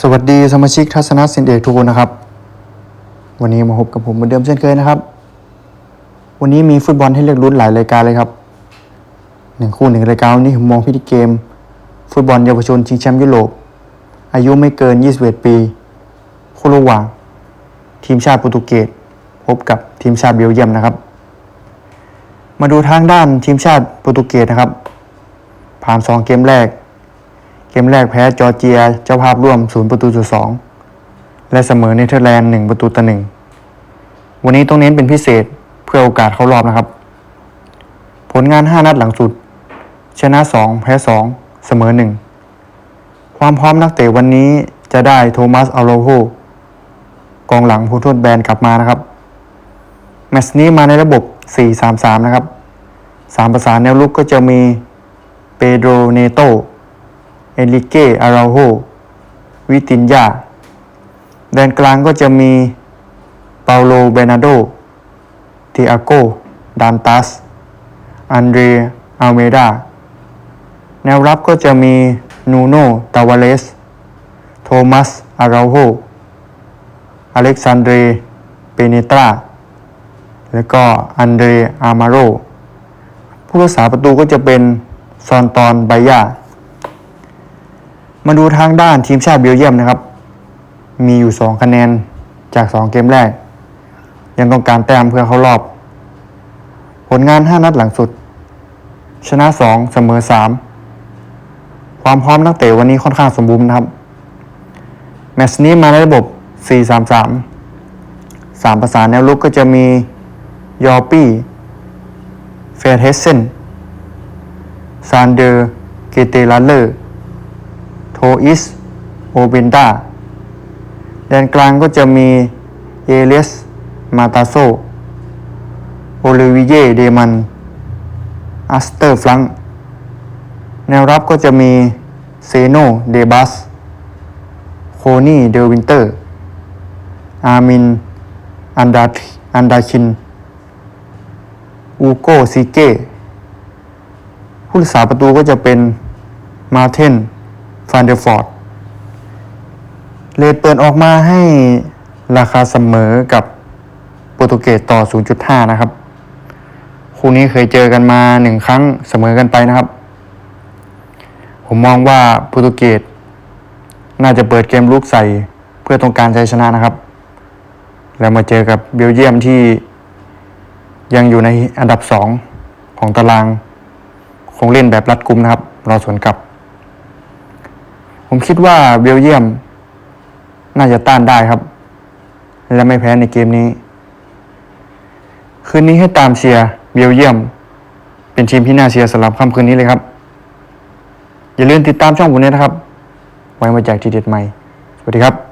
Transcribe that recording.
สวัสดีสมาชิกทัศนศิลป์เอกทุกคนนะครับ วันนี้มาพบกับผมเหมือนเดิมเช่นเคยนะครับ วันนี้มีฟุตบอลให้เลือกลุ้นหลายรายการเลยครับหนึ่งคู่หนึ่งรายการวันนี้ผมมองพิธีเกม ฟุตบอลเยาวชนชิงแชมป์ยุโรป อายุไม่เกิน 21 ปีคู่ระหว่าง ทีมชาติโปรตุเกสพบกับทีมชาติเบลเยียมนะครับ มาดูทางด้านทีมชาติโปรตุเกสนะครับ ผ่าน 2 เกมแรก เกมแรกแพ้จอร์เจียเจ้าภาพร่วม 0 ประตูต่อ2และเสมอเนเธอร์แลนด์ 1 ประตูต่อ1วันนี้ต้องเน้นเป็นพิเศษเพื่อโอกาสเข้ารอบนะครับ ผลงาน 5 นัดหลังสุด ชนะ 2 แพ้ 2 เสมอ 1 ความพร้อมนักเตะวันนี้จะได้โทมัสอัลโลโฮกองหลังผู้ทษแบนกลับมานะครับ แมตช์นี้มาในระบบ 4-3-3 นะครับ 3 ประสานแนวลุกก็จะมีเปโดรเนโต เอลิเกอาราโฮวิตินยาแดนกลางก็จะมีเปาโลเบนาโดติอาโกดานตัส อันเดรอัลเมดา แนวรับก็จะมีนูโนตาวาเลส โทมัส อาราโฮอเล็กซานเดรเปเนตรา แล้วก็อันเดรอามาโร ผู้รักษาประตูก็จะเป็นซอนตอนไบยา มาดูทางด้านทีมชาติเบลเยียมนะครับ มีอยู่ 2 คะแนนจาก 2 เกมแรก ยังต้องการแต้มเพื่อเข้ารอบ ผลงาน 5 นัดหลังสุด ชนะ 2 เสมอ 3 ความพร้อมนักเตะวันนี้ค่อนข้างสมบูรณ์นะครับ แมตช์นี้มาในระบบ 4-3-3 3 ประสานแนวลุกก็จะมียอปี้เฟรเทสเซนซานเดอร์เกเตลาเลอร์ โทอิสโอเบนดาแดนกลางก็จะมีเอเลสมาตาโซโอลิวิเยเดมันอัสเตอร์ฟลังแนวรับก็จะมีเซโนเดบัสโคนี่เดลวินเตอร์ อามิน อันดาอันดาชิน อูโกซิเก้ผู้รักษาประตูก็จะเป็นมาเทน ฟานเดอร์ฟอร์ดเลทเปิดออกมาให้ราคาเสมอกับโปรตุเกสต่อ 0.5 นะครับ คู่นี้เคยเจอกันมาหนึ่งครั้งเสมอกันไปนะครับ ผมมองว่าโปรตุเกสน่าจะเปิดเกมลุกใส่เพื่อต้องการชัยชนะนะครับ แล้วมาเจอกับเบลเยียมที่ยังอยู่ในอันดับ 2 ของตาราง คงเล่นแบบรัดกุมนะครับ รอสวนกลับ ผมคิดว่าเบลเยียม น่าจะต้านได้ครับ และไม่แพ้ในเกมนี้ คืนนี้ให้ตามเชียร์เบลเยียม เป็นทีมที่น่าเชียร์สำหรับค่ำคืนนี้เลยครับ อย่าลืมติดตามช่องผมด้วยนะครับ ไว้มาแจกทีเด็ดใหม่ สวัสดีครับ